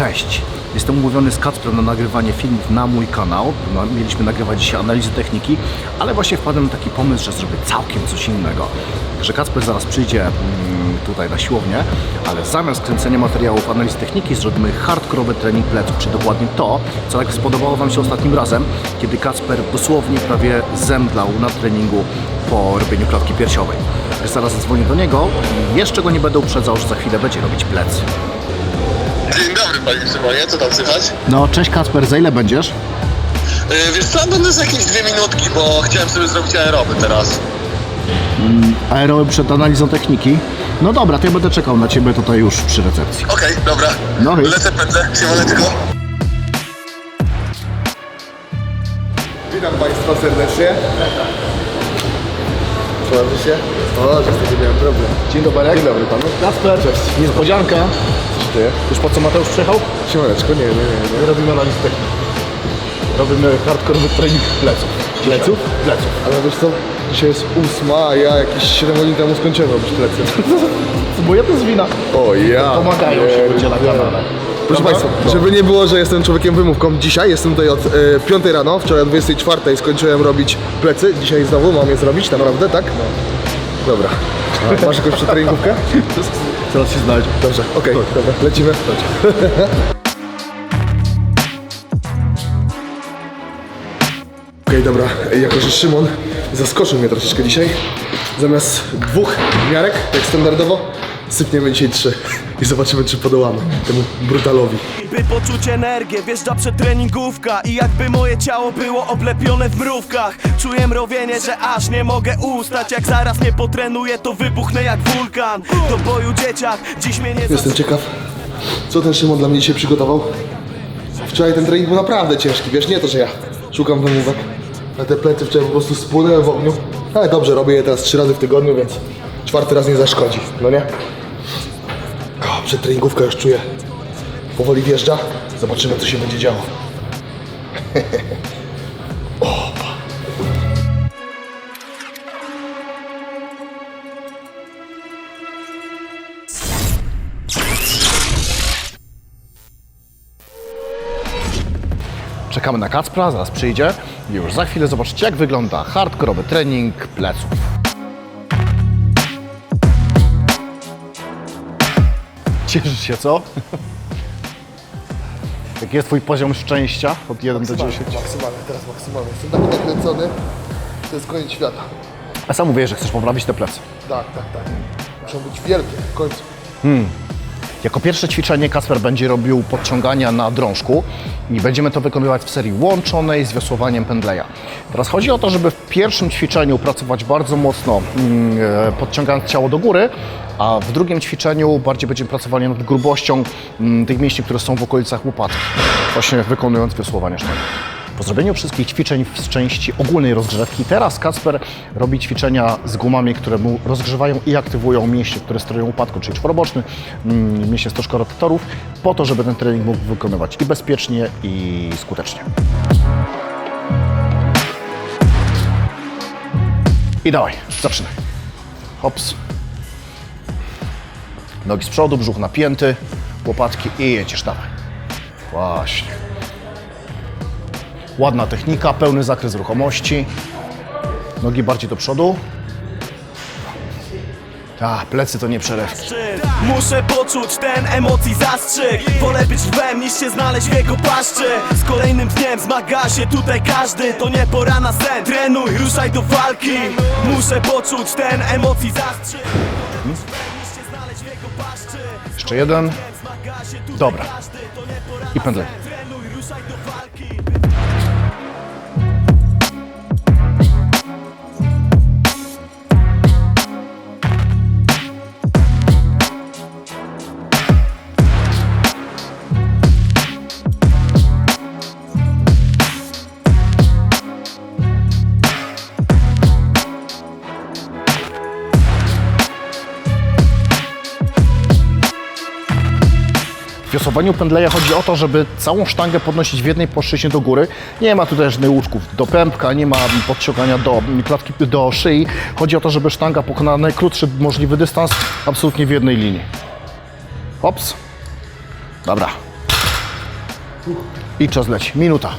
Cześć! Jestem umówiony z Kacprem na nagrywanie filmów na mój kanał. No, mieliśmy nagrywać dzisiaj analizy techniki, ale właśnie wpadłem na taki pomysł, że zrobię całkiem coś innego. Że Kacper zaraz przyjdzie mm, tutaj na siłownię, ale zamiast kręcenia materiałów analiz techniki zrobimy hardkorowy trening pleców, czy dokładnie to, co tak spodobało Wam się ostatnim razem, kiedy Kacper dosłownie prawie zemdlał na treningu po robieniu klatki piersiowej. Zaraz zadzwonię do niego i jeszcze go nie będę uprzedzał, że za chwilę będzie robić plecy. Panie Szymonie, co tam słychać? No, cześć Kacper, za ile będziesz? Yy, wiesz co, będę za jakieś dwie minutki, bo chciałem sobie zrobić aeroby teraz. Aeroby przed analizą techniki. No dobra, to ja będę czekał na Ciebie tutaj już przy recepcji. Okej, dobra. No hej. Lecę, pędzę, siemaneczko. Witam Państwa serdecznie. Proszę się. O, że wtedy miałem problem. Dzień dobry. Dzień dobry Panu. Kacper, cześć. Niespodzianka. Co się dzieje? Już po co Mateusz przyjechał? Siemaneczko, nie, nie, nie. nie. Robimy analizę techniki. Robimy hardkorowy trening pleców. Pleców? Pleców. Ale wiesz co, dzisiaj jest ósma, a ja jakieś 7 godzin temu skończyłem robić plecy. Bo ja to z wina. O ja. Pomagają się ludzie na kanale. Proszę Państwa, żeby nie było, że jestem człowiekiem wymówką, dzisiaj jestem tutaj od e, 5 rano, wczoraj o 24 skończyłem robić plecy, dzisiaj znowu mam je zrobić, naprawdę, tak? Dobra. A, masz jakąś przetreningówkę? Zaraz się znajdzie. Dobrze, okej, dobra, lecimy. Okej, dobra, jako że Szymon zaskoczył mnie troszeczkę dzisiaj, zamiast dwóch miarek, jak standardowo, sypniemy dzisiaj trzy i zobaczymy, czy podołamy temu brutalowi. By poczuć energię, wjeżdża przedtreningówka I jakby moje ciało było oblepione w mrówkach Czuję mrowienie, że aż nie mogę ustać Jak zaraz nie potrenuję, to wybuchnę jak wulkan Do boju dzieciak, dziś mnie nie Jestem ciekaw, co ten Szymon dla mnie dzisiaj przygotował. Wczoraj ten trening był naprawdę ciężki, wiesz, nie to, że ja szukam wymówek. Ale te plecy wczoraj po prostu spłynęły w ogniu. Ale dobrze, robię je teraz trzy razy w tygodniu, więc czwarty raz nie zaszkodzi, no nie? O, przedtreningówka już czuję. Powoli wjeżdża. Zobaczymy, co się będzie działo. Czekamy na Kacpra, zaraz przyjdzie. I już za chwilę zobaczycie, jak wygląda hardkorowy trening pleców. Cieszysz się, co? Jaki jest Twój poziom szczęścia od 1 do 10? Maksymalnie, teraz maksymalnie. Jestem taki nakręcony, to jest koniec świata. A sam mówisz, że chcesz poprawić te plecy. Tak, tak, tak. Muszą być wielkie w końcu. Jako pierwsze ćwiczenie Kasper będzie robił podciągania na drążku i będziemy to wykonywać w serii łączonej z wiosłowaniem pendleja. Teraz chodzi o to, żeby w pierwszym ćwiczeniu pracować bardzo mocno, mm, e, podciągając ciało do góry, a w drugim ćwiczeniu bardziej będziemy pracowali nad grubością mm, tych mięśni, które są w okolicach łopatki, właśnie wykonując wiosłowanie sztanga. Po zrobieniu wszystkich ćwiczeń z części ogólnej rozgrzewki, teraz Kasper robi ćwiczenia z gumami, które mu rozgrzewają i aktywują mięśnie, które sterują upadku, czyli czworoboczny, mm, mięśnie stożka rotatorów, po to, żeby ten trening mógł wykonywać i bezpiecznie, i skutecznie. I dawaj, zaczynaj. Hops. Nogi z przodu, brzuch napięty, łopatki i jedziesz, dawaj. Właśnie. Ładna technika, pełny zakres ruchomości. Nogi bardziej do przodu. Tak, plecy to nie przelewki. Muszę poczuć ten emocji zastrzyk Wolę być lwem niż się znaleźć w jego paszczy Z kolejnym dniem zmaga się tutaj każdy To nie pora na sen Trenuj, ruszaj do walki Muszę poczuć ten emocji zastrzyk Jeszcze jeden. Dobra. I pędzle. Wiosłowaniu pędleja chodzi o to, żeby całą sztangę podnosić w jednej płaszczyźnie do góry. Nie ma tutaj żadnych łuczków do pępka, nie ma podciągania do klatki, do szyi. Chodzi o to, żeby sztanga pokonała najkrótszy możliwy dystans absolutnie w jednej linii. Hops. Dobra. I czas leci. Minuta.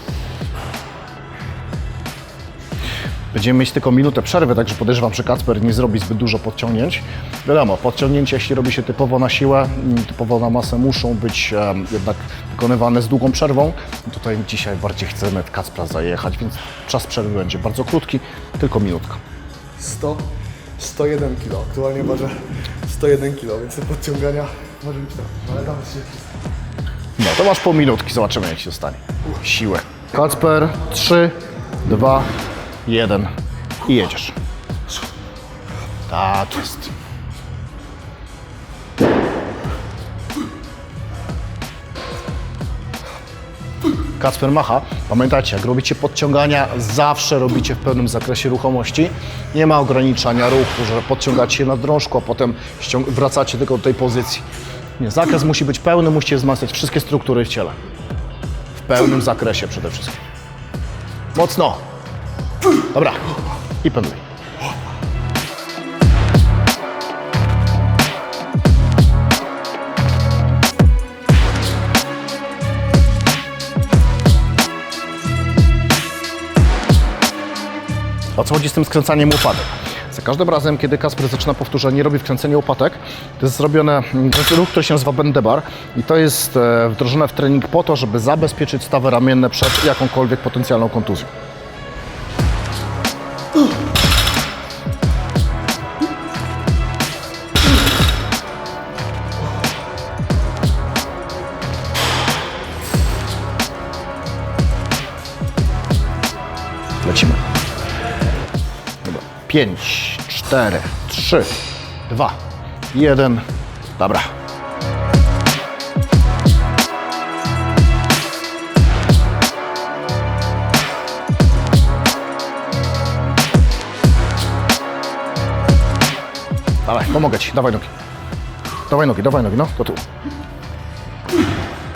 Będziemy mieć tylko minutę przerwy, także podejrzewam, że Kacper nie zrobi zbyt dużo podciągnięć. Wiadomo, podciągnięcia, jeśli robi się typowo na siłę, mm, typowo na masę, muszą być em, jednak wykonywane z długą przerwą. Tutaj dzisiaj bardziej chcemy Kacpra zajechać, więc czas przerwy będzie bardzo krótki, tylko minutka. 100, 101 kg. Aktualnie ważę 101 kg, więc te podciągania może być tam. Ale damy się. No to masz pół minutki, zobaczymy jak się stanie. Siłę. Kacper, 3, 2, 1 i jedziesz. Tak jest. Kacper macha. Pamiętajcie, jak robicie podciągania, zawsze robicie w pełnym zakresie ruchomości. Nie ma ograniczania ruchu, że podciągacie się na drążku, a potem wracacie tylko do tej pozycji. Nie, zakres musi być pełny, musicie wzmacniać wszystkie struktury w ciele. W pełnym zakresie przede wszystkim. Mocno. Dobra. I pędluj. O co chodzi z tym skręcaniem łopatek? Za każdym razem, kiedy Kasper zaczyna powtórzenie, robi wkręcenie łopatek, to jest zrobione, ruch, który się nazywa bendebar i to jest e, wdrożone w trening po to, żeby zabezpieczyć stawy ramienne przed jakąkolwiek potencjalną kontuzją. 5, 4, 3, 2, 1. Dobra. Dawaj, pomogę ci. Dawaj nogi. Dawaj nogi, dawaj nogi, no, do tyłu.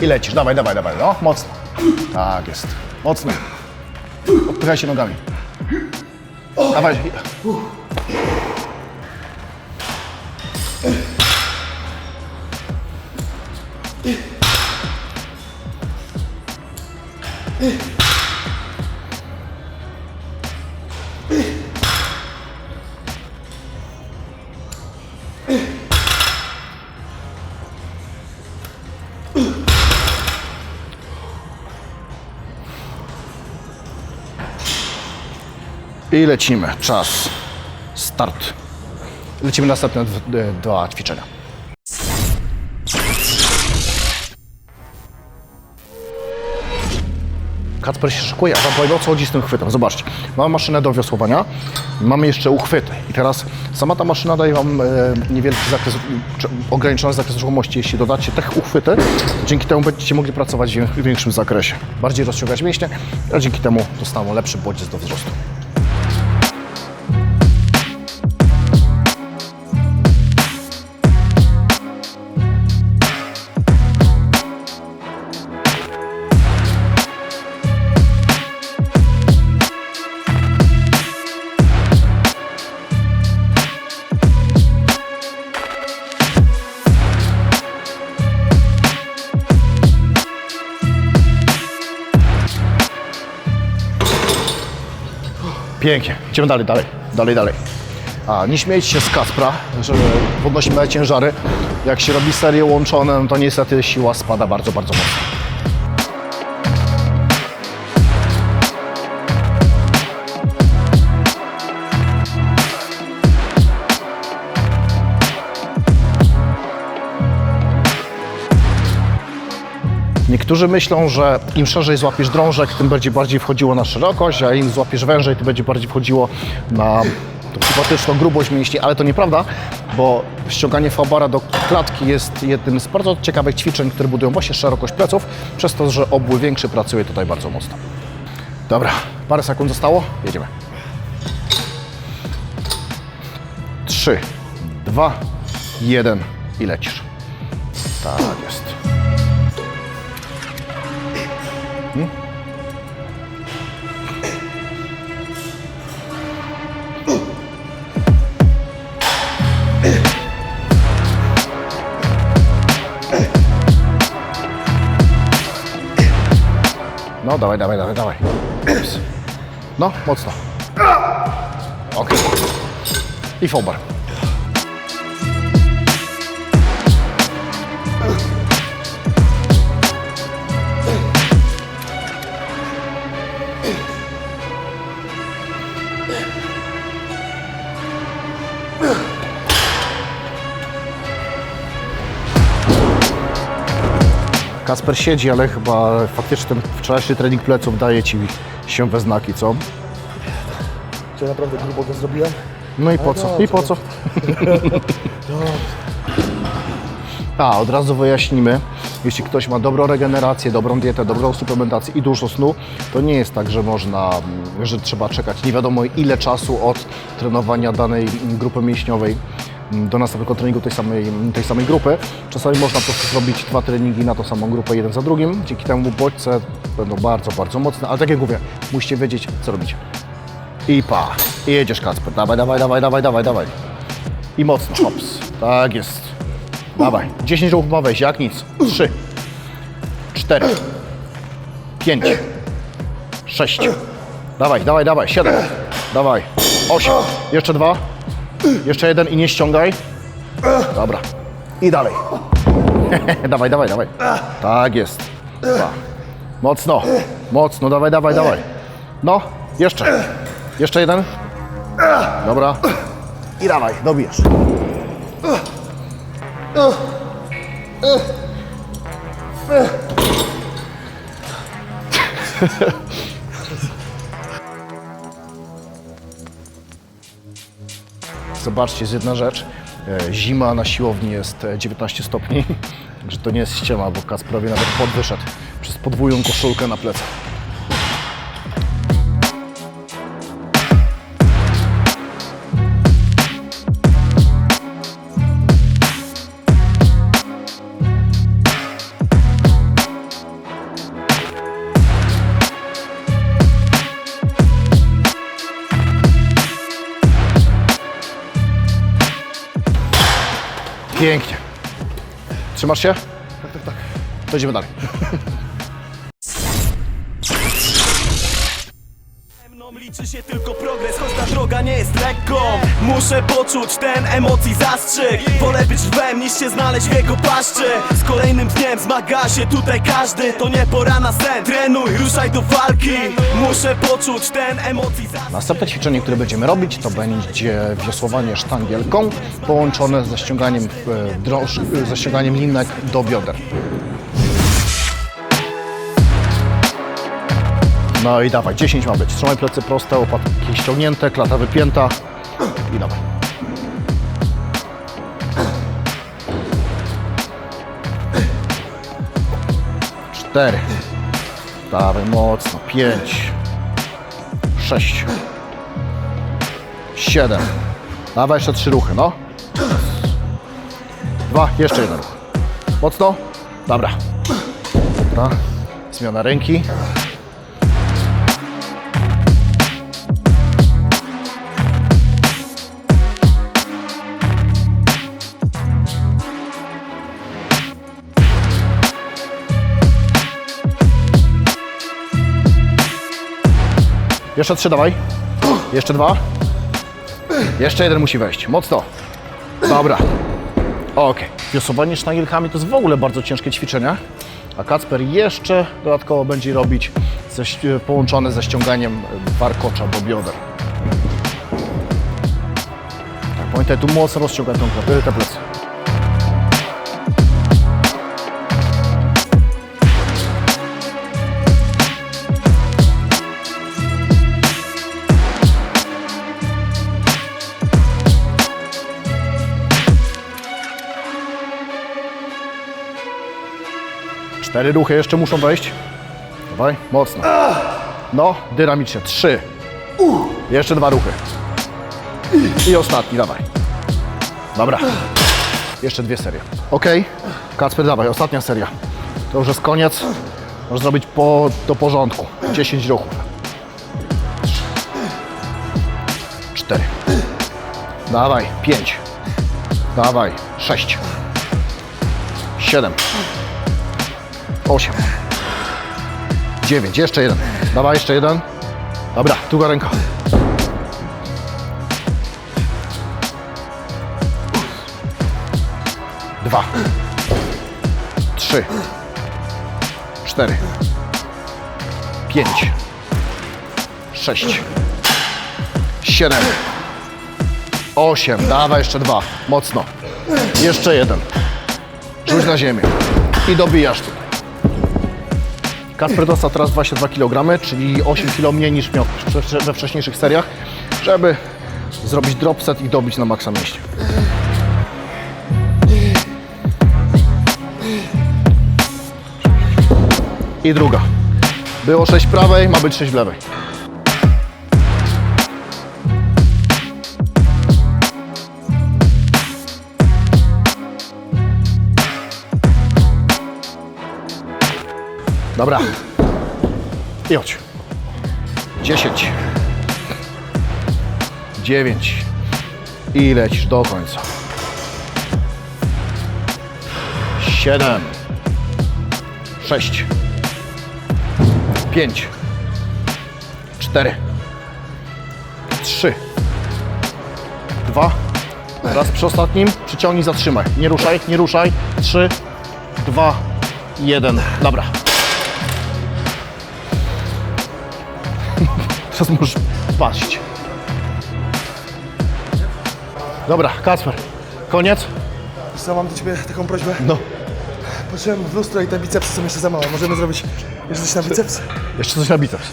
I lecisz, dawaj, dawaj, dawaj, no, mocno. Tak jest, mocno. Odpychaj się nogami. Dawaj. I lecimy. Czas. Start. Lecimy następne d- d- dwa ćwiczenia. Kacper się szykuje, a wam powiem o co chodzi z tym chwytem. Zobaczcie, mamy maszynę do wiosłowania, mamy jeszcze uchwyty. I teraz sama ta maszyna daje wam e, niewielki zakres, ograniczony zakres ruchomości. Jeśli dodacie te uchwyty, dzięki temu będziecie mogli pracować w wię- większym zakresie. Bardziej rozciągać mięśnie, a dzięki temu dostaną lepszy bodziec do wzrostu. Pięknie. Idziemy dalej, dalej, dalej, dalej. A nie śmiejcie się z Kaspra, że podnosimy ciężary. Jak się robi serie łączone, no to niestety siła spada bardzo, bardzo mocno. Niektórzy myślą, że im szerzej złapiesz drążek, tym będzie bardziej wchodziło na szerokość, a im złapiesz wężej, tym będzie bardziej wchodziło na sympatyczną grubość mięśni, ale to nieprawda, bo ściąganie fabara do klatki jest jednym z bardzo ciekawych ćwiczeń, które budują właśnie szerokość pleców, przez to, że obły większy pracuje tutaj bardzo mocno. Dobra, parę sekund zostało, jedziemy. Trzy, dwa, jeden i lecisz. Tak jest. No, dawaj, dawaj, dawaj, dawaj. Ups. No, mocno. Ok. I fobar. Kasper siedzi, ale chyba faktycznie ten wczorajszy trening pleców daje ci się we znaki, co? Czy naprawdę grubo go zrobiłem? No i po co? I po co? A, od razu wyjaśnimy. Jeśli ktoś ma dobrą regenerację, dobrą dietę, dobrą suplementację i dużo snu, to nie jest tak, że można, że trzeba czekać nie wiadomo ile czasu od trenowania danej grupy mięśniowej do następnego treningu tej samej, tej samej grupy. Czasami można po prostu zrobić dwa treningi na tą samą grupę, jeden za drugim. Dzięki temu bodźce będą bardzo, bardzo mocne, ale tak jak mówię, musicie wiedzieć, co robicie. I pa. I jedziesz, Kacper. Dawaj, dawaj, dawaj, dawaj, dawaj, dawaj. I mocno, hops. Tak jest. Dawaj. 10 ruchów ma wejść, jak nic. 3, 4, 5, 6. Dawaj, dawaj, dawaj. 7. Dawaj. 8. Jeszcze dwa. Jeszcze jeden i nie ściągaj. Dobra. I dalej. dawaj, dawaj, dawaj. Tak jest. Dwa. Mocno. Mocno, dawaj, dawaj, dawaj. No, jeszcze. Jeszcze jeden. Dobra. I dawaj, dobijesz. Zobaczcie, jest jedna rzecz. E, Zima na siłowni jest e, 19 stopni, że to nie jest ściema, bo Kasprowie nawet podwyszedł przez podwójną koszulkę na plecach. Trzymasz się? Tak, tak, tak. To idziemy dalej. Muszę poczuć ten emocji zastrzyk. Wolę być lwem niż się znaleźć w jego paszczy. Z kolejnym dniem zmaga się tutaj każdy. To nie pora na sen, trenuj, ruszaj do walki. Muszę poczuć ten emocji zastrzyk. Następne ćwiczenie, które będziemy robić, to będzie wiosłowanie sztangielką połączone ze ściąganiem, e, drąż, e, ze ściąganiem linek do bioder. No i dawaj, 10 ma być. Trzymaj plecy proste, łopatki ściągnięte, klata wypięta Cztery. Dawaj mocno. Pięć. Sześć. Siedem. Dawaj jeszcze trzy ruchy, no. Dwa, jeszcze jeden ruch. Mocno. Dobra. Dobra. Zmiana ręki. Jeszcze trzy, dawaj. Jeszcze dwa. Jeszcze jeden musi wejść. Mocno. Dobra. Okej. Wiosłowanie sztangielkami to jest w ogóle bardzo ciężkie ćwiczenie. A Kacper jeszcze dodatkowo będzie robić ze, połączone ze ściąganiem warkocza do bioder. Tak, pamiętaj, tu mocno rozciągaj te plecy. Cztery ruchy jeszcze muszą wejść. Dawaj, mocno. No, dynamicznie. Trzy. Jeszcze dwa ruchy. I ostatni, dawaj. Dobra. Jeszcze dwie serie. Ok. Kacper, dawaj, ostatnia seria. To już jest koniec. Możesz zrobić po, do porządku. 10 ruchów. Cztery. Dawaj, pięć. Dawaj, sześć. Siedem. 8 dziewięć, jeszcze jeden. Dawaj, jeszcze jeden. Dobra, druga ręka. Dwa. Trzy. Cztery. Pięć. Sześć. Siedem. Osiem. Dawaj, jeszcze dwa. Mocno. Jeszcze jeden. Rzuć na ziemię. I dobijasz tu. Kasper dostał teraz 22 kg, czyli 8 kg mniej niż miał we- wcześniejszych seriach, żeby zrobić drop set i dobić na maksa mięśnie. I druga. Było 6 prawej, ma być 6 lewej. Dobra. I chodź. 10. 9. I lecisz do końca. 7. 6. 5. 4. 3. 2. Raz przy ostatnim. Przyciągnij, zatrzymaj. Nie ruszaj, nie ruszaj. 3. 2. 1. Dobra. Teraz możesz paść. Dobra, Kacper. Koniec? Co, mam do Ciebie taką prośbę? No. Patrzyłem w lustro i te bicepsy są jeszcze za małe. Możemy zrobić jeszcze coś na biceps? Jeszcze coś na biceps.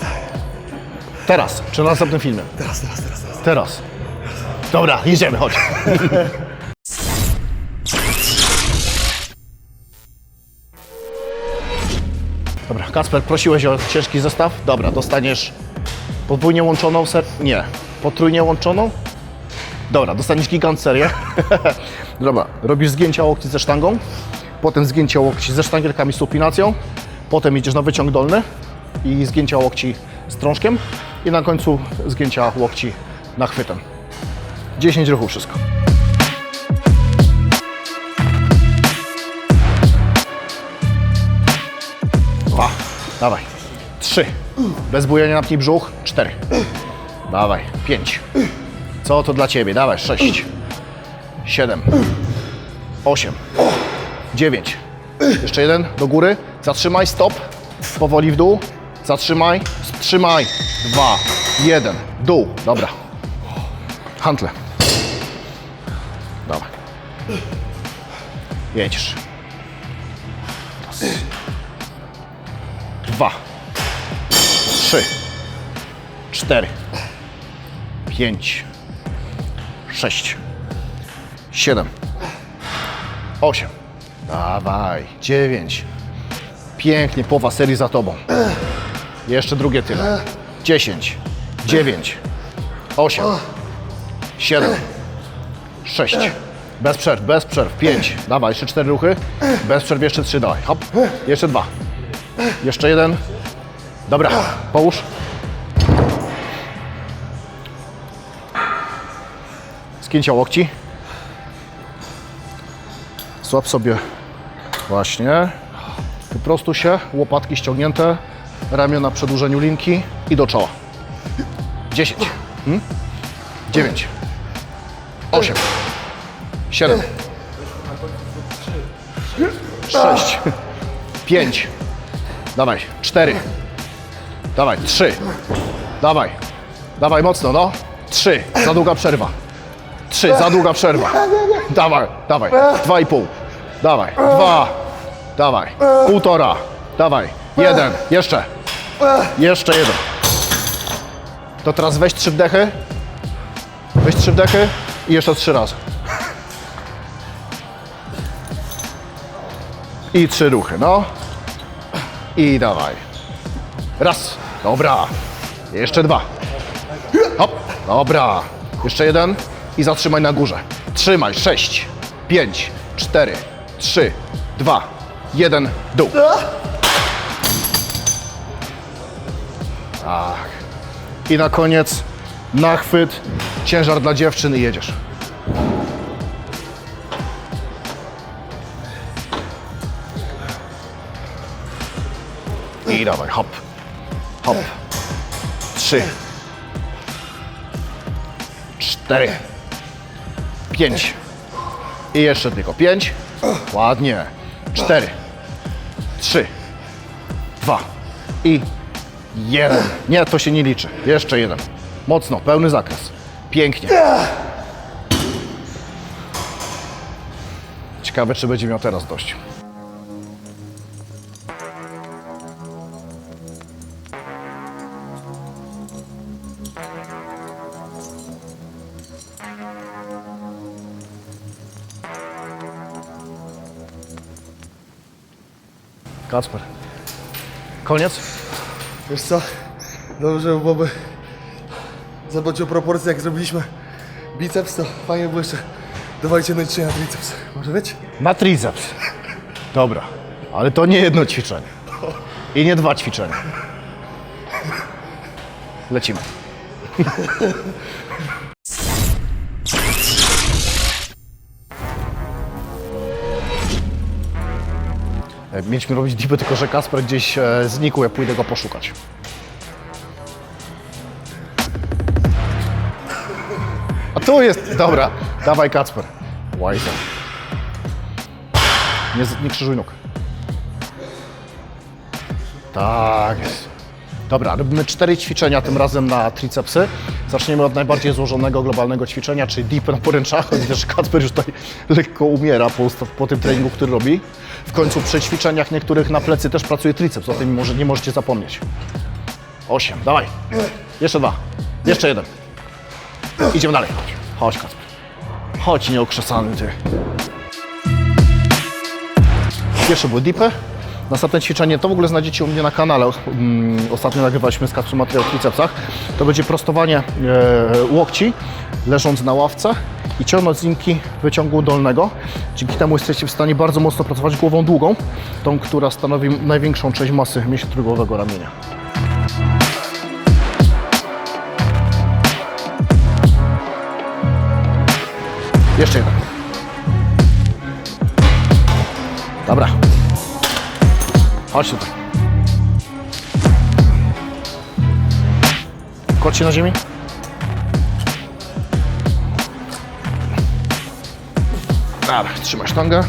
Teraz, czy na następnym filmie? Teraz, teraz, teraz. teraz. Teraz. Dobra, jedziemy, chodź. Dobra, Kasper, prosiłeś o ciężki zestaw? Dobra, dostaniesz podwójnie łączoną ser... Nie, potrójnie łączoną? Dobra, dostaniesz gigant serię. Dobra, robisz zgięcia łokci ze sztangą, potem zgięcia łokci ze sztangielkami z supinacją, potem idziesz na wyciąg dolny i zgięcia łokci z trążkiem i na końcu zgięcia łokci nachwytem. 10 ruchów wszystko. Dwa. Dawaj. Trzy. Bez bujania napnij brzuch. Cztery. Dawaj. Pięć. Co to dla Ciebie? Dawaj. Sześć. Siedem. Osiem. Dziewięć. Jeszcze jeden. Do góry. Zatrzymaj. Stop. Powoli w dół. Zatrzymaj. Wstrzymaj. Dwa. Jeden. Dół. Dobra. Hantle. Dawaj. Jedziesz. Dwa. Trzy. Cztery. Pięć. Sześć. Siedem. Osiem. Dawaj. Dziewięć. Pięknie, połowa serii za tobą. Jeszcze drugie tyle. Dziesięć. Dziewięć. Osiem. Siedem. Sześć. Bez przerw, bez przerw. Pięć. Dawaj, jeszcze cztery ruchy. Bez przerw, jeszcze trzy, dawaj. Hop. Jeszcze dwa. Jeszcze jeden. Dobra, połóż. Skięcia łokci. Złap sobie właśnie. Wyprostuj się, łopatki ściągnięte, ramiona na przedłużeniu linki i do czoła. 10. Hmm? 9. 8. 7. 6. 5. Dawaj. 4. Dawaj. 3. Dawaj. Dawaj mocno, no. 3. Za długa przerwa. 3. Za długa przerwa. Dawaj, dawaj. 2,5. Dawaj. 2. Dawaj. Półtora. Dawaj. Jeden. Jeszcze. Jeszcze jeden. To teraz weź trzy wdechy. Weź trzy wdechy i jeszcze trzy razy. I trzy ruchy, no. I dawaj. Raz. Dobra. Jeszcze dwa. Hop. Dobra. Jeszcze jeden. I zatrzymaj na górze. Trzymaj. Sześć. Pięć. Cztery. Trzy. Dwa. Jeden. Dół. Tak. I na koniec nachwyt, ciężar dla dziewczyn i jedziesz. I dawaj, hop. Hop. Trzy. Cztery. Pięć. I jeszcze tylko pięć. Ładnie. Cztery. Trzy. Dwa. I jeden. Nie, to się nie liczy. Jeszcze jeden. Mocno, pełny zakres. Pięknie. Ciekawe, czy będzie miał teraz dość. Kacper. Koniec? Wiesz co? Dobrze byłoby zadbać o proporcje, jak zrobiliśmy biceps, to fajnie było jeszcze dawajcie na ćwiczenia triceps. Może być? Na triceps. Dobra, ale to nie jedno ćwiczenie. I nie dwa ćwiczenia. Lecimy. Mieliśmy robić dipy, tylko że Kasper gdzieś e, znikł, ja pójdę go poszukać. A tu jest, dobra, dawaj Kacper. Łajza. Nie, nie krzyżuj nóg. Tak jest. Dobra, robimy cztery ćwiczenia, tym razem na tricepsy. Zaczniemy od najbardziej złożonego globalnego ćwiczenia, czyli deep na poręczach. Że Kacper już tutaj lekko umiera po, po tym treningu, który robi. W końcu przy ćwiczeniach niektórych na plecy też pracuje triceps, o tym może, nie możecie zapomnieć. Osiem, dawaj. Jeszcze dwa. Jeszcze jeden. Idziemy dalej. Chodź, Kacper. Chodź, nieokrzesany ty. Pierwsze były dipy. Następne ćwiczenie to w ogóle znajdziecie u mnie na kanale. Mm, Ostatnio nagrywaliśmy z Kacprem materiał o tricepsach. To będzie prostowanie e, łokci, leżąc na ławce i ciągnąc z linki wyciągu dolnego. Dzięki temu jesteście w stanie bardzo mocno pracować głową długą, tą, która stanowi największą część masy mięśnia trójgłowego ramienia. Jeszcze jeden. Dobra. Chodź tutaj. Kładź się na ziemi. Dobra, trzymaj sztangę.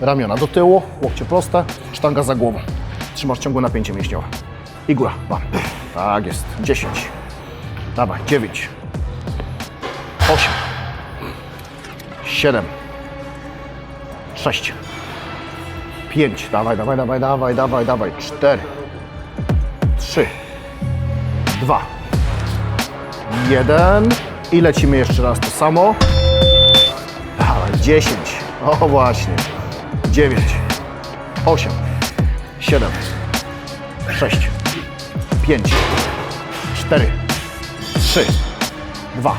Ramiona do tyłu, łokcie proste, sztanga za głową. Trzymasz ciągłe napięcie mięśniowe. I góra, bam. Tak jest. 10. Dawaj, 9. 8. 7. 6. 5. Dawaj, dawaj, dawaj, dawaj, dawaj, dawaj. 4. 3. 2. 1. I lecimy jeszcze raz to samo. Dawaj, 10. O właśnie. 9. 8. 7. 6. 5. 4. 3. 2.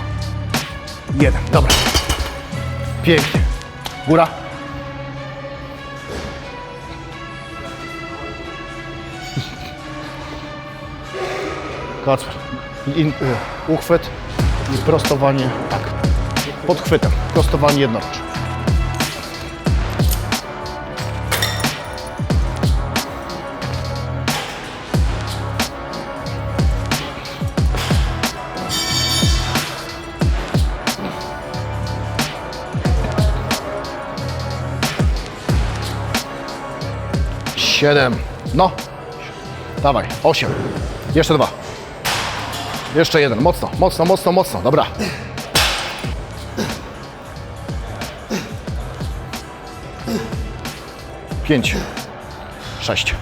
1. Dobra. Pięknie. Góra. Kacper. In, y, uchwyt i prostowanie. Tak. Pod chwytem. Prostowanie jednoroczne. Siedem. No. Dawaj. Osiem. Jeszcze dwa. Jeszcze jeden. Mocno, mocno, mocno, mocno. Dobra. Pięć. Sześć.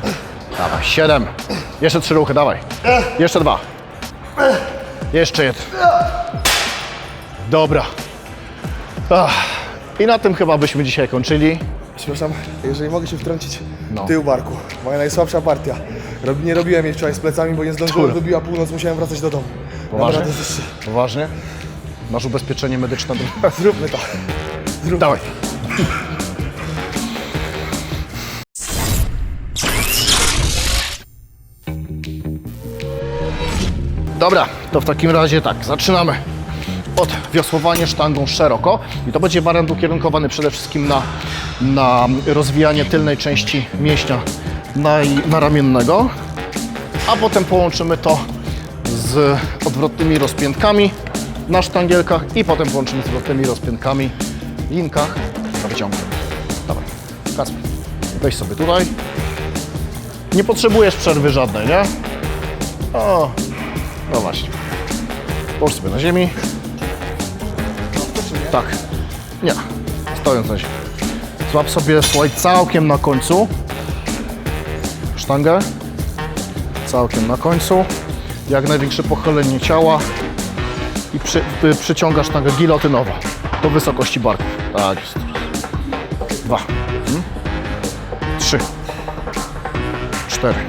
Dawaj. Siedem. Jeszcze trzy ruchy, dawaj. Jeszcze dwa. Jeszcze jeden. Dobra. I na tym chyba byśmy dzisiaj kończyli. Przepraszam, jeżeli mogę się wtrącić, No. tył barku. Moja najsłabsza partia. Rob, nie robiłem jej wczoraj z plecami, bo nie zdążyłem, dobiła północ, musiałem wracać do domu. Poważnie? Jest Poważnie? Masz ubezpieczenie medyczne? Zróbmy to. Dawaj. Dobra, to w takim razie tak, zaczynamy od wiosłowania sztangą szeroko i to będzie wariant ukierunkowany przede wszystkim na, na rozwijanie tylnej części mięśnia na, na ramiennego, a potem połączymy to z odwrotnymi rozpiętkami na sztangielkach i potem połączymy z odwrotnymi rozpiętkami w linkach na wyciągu. Dawaj, Kacper, weź sobie tutaj. Nie potrzebujesz przerwy żadnej, nie? O, no właśnie. Połóż sobie na ziemi. Tak. Nie. Stojąc na ziemi. Złap sobie, słuchaj, całkiem na końcu sztangę. Całkiem na końcu. Jak największe pochylenie ciała i przy, y, przyciągasz sztangę gilotynowo do wysokości barków. Tak jest. Dwa. Mhm. Trzy. Cztery.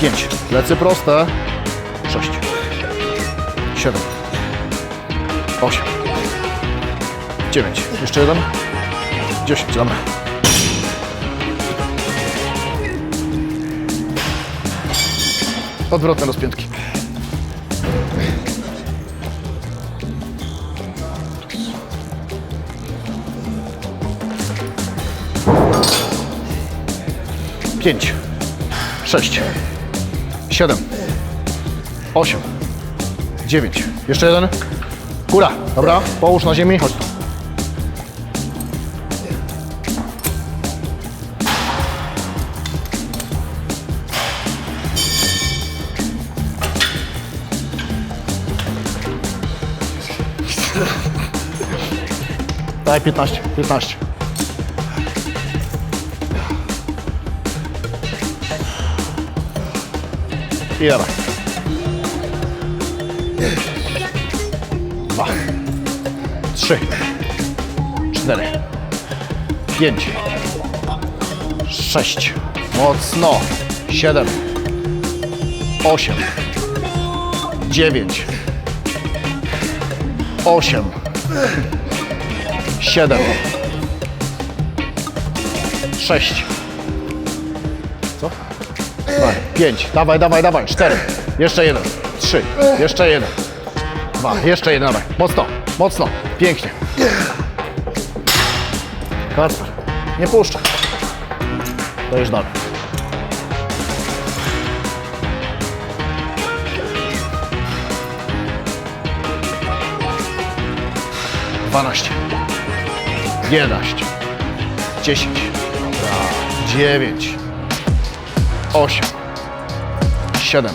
Pięć. Plecy proste. Sześć. Siedem. Osiem. Dziewięć. Jeszcze jeden. Dziesięć. Dobra. Odwrotne rozpiętki. Pięć, sześć, siedem, osiem, dziewięć. Jeszcze jeden. Góra. Dobra, połóż na ziemi. Chodź. Daj 15, 15. I dawaj. Dwa. Trzy. Cztery. Pięć. Sześć. Mocno. Siedem. Osiem. Dziewięć. Osiem. Siedem. Sześć. Co? Dawaj, pięć. Dawaj, dawaj, dawaj. Cztery. Jeszcze jeden. Trzy. Jeszcze jeden. Dwa. Jeszcze jeden. Dawaj. Mocno. Mocno. Pięknie. Kacper. Nie puszczaj. To już dalej. Dwanaście. Jedenaście. Dziesięć. Dobra. Dziewięć. Osiem. Siedem.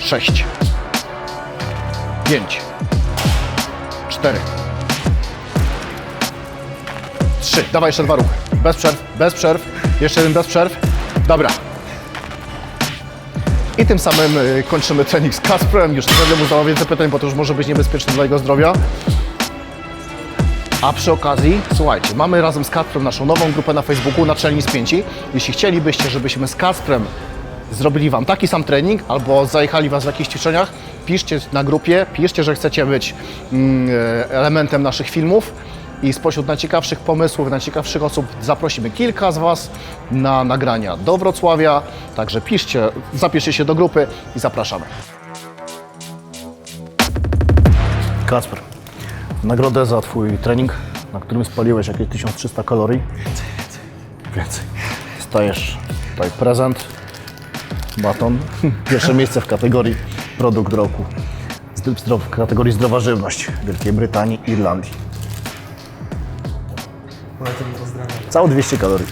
Sześć. Pięć. Cztery. Trzy. Dawaj jeszcze dwa ruchy. Bez przerw, bez przerw. Jeszcze jeden bez przerw. Dobra. I tym samym y, kończymy trening z Kasprem. Już nie będę mu zadawał więcej pytań, bo to już może być niebezpieczne dla jego zdrowia. A przy okazji, słuchajcie, mamy razem z Kasprem naszą nową grupę na Facebooku, Naczelni Spięci. Jeśli chcielibyście, żebyśmy z Kasprem zrobili Wam taki sam trening albo zajechali Was w jakichś ćwiczeniach, piszcie na grupie, piszcie, że chcecie być mm, e, elementem naszych filmów i spośród najciekawszych pomysłów, najciekawszych osób zaprosimy kilka z Was na nagrania do Wrocławia. Także piszcie, zapiszcie się do grupy i zapraszamy. Kasper, nagrodę za Twój trening, na którym spaliłeś jakieś 1300 kalorii. Więcej, więcej. Więcej. Stajesz tutaj prezent, baton. Pierwsze miejsce w kategorii produkt roku. W kategorii zdrowa żywność Wielkiej Brytanii i Irlandii. Całe 200 kalorii.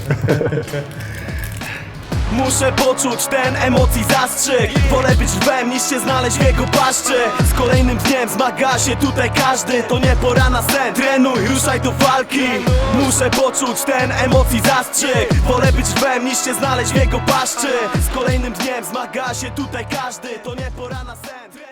Muszę poczuć ten emocji zastrzyk. Wolę być lwem niż się znaleźć w jego paszczy. Z kolejnym dniem zmaga się tutaj każdy. To nie pora na sen. Trenuj, ruszaj do walki. Muszę poczuć ten emocji zastrzyk. Wolę być lwem niż się znaleźć w jego paszczy. Z kolejnym dniem zmaga się tutaj każdy. To nie pora na sen